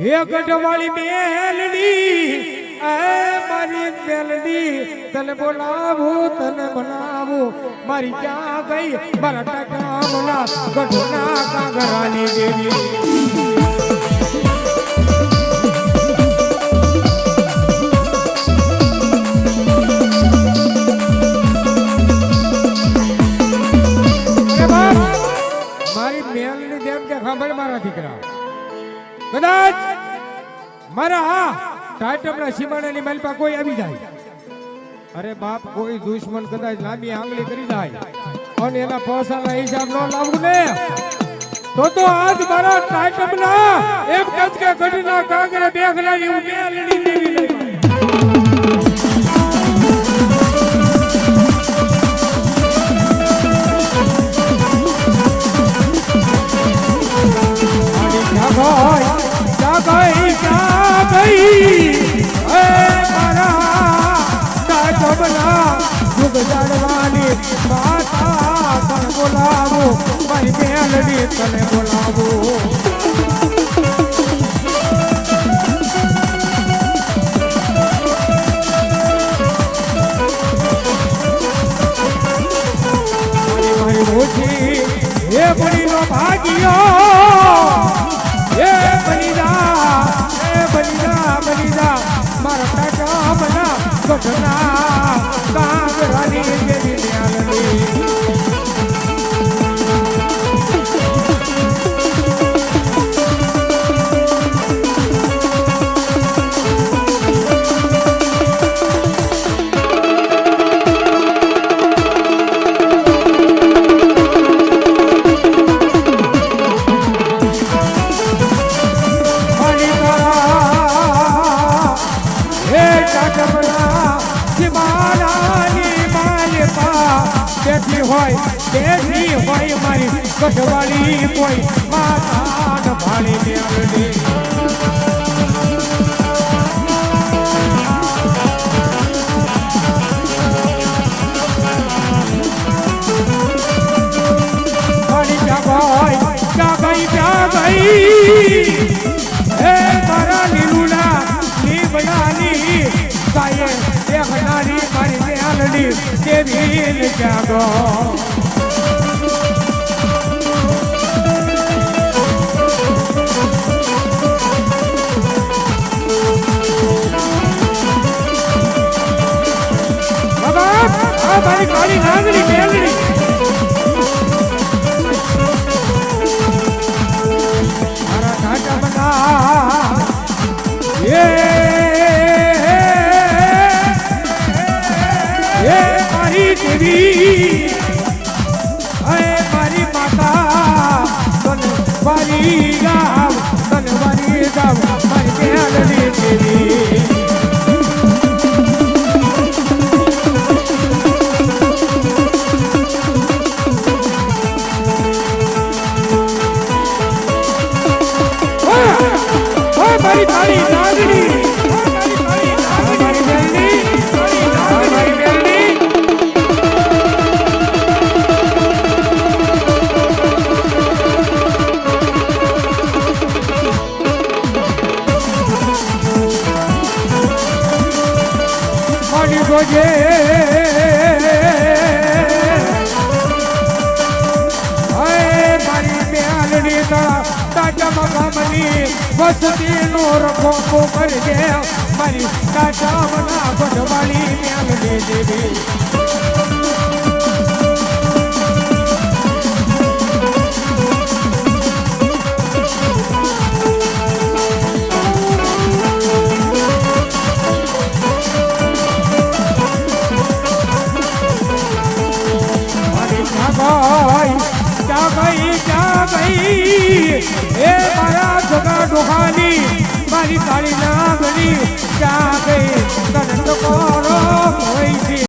હે ગઢવાળી મેલડી એ મારી મેલડી તને બોલાવું, તને બનાવું મારી ક્યાં ગઈ? મારા ટકામના ગઢના કાગરાની દેવી. સાંભળ મારા દીકરા. કદાચ મારા હા ટાટમના સીમાડાની મહેલમાં કોઈ આવી જાય. અરે બાપ, કોઈ દુશ્મન કદાચ લાંબી આંગળી કરી જાય. અને એના પૈસાના હિસાબ ન લાવું ને. તો તો આજ મારા ટાટમના એમ કચકે કઢીના કાંગરે બે ઉમે હું આડી ક્યાં ગઈ? હે? એ મારા ટાટમના યુગ જાડવાની માતા, પણ બોલાવો મારી મેલડી તને બોલાવો મારી મારી કાકા ગઢના કાગરાની જેવી બેઠી હોય બેઠી હોય મારી કઠવાળી કોઈ. માતા ભાળી મેળડી દેખનારી મારી મેલડી દેવી જાગો મારી કાળી નાગરી દેવી હે મારી માતા તન મારી ગામ તન મારી ગામ મારી મેલડી દેવી મારી નાગણી ગોજે હે મારી મ્યાલડી તળા તાજા મગામની વસતી નો રખો કરી દે મારી તાજા મના ગઢવાળી મ્યાલડી દેવી. એ મારા જગા ડોહાની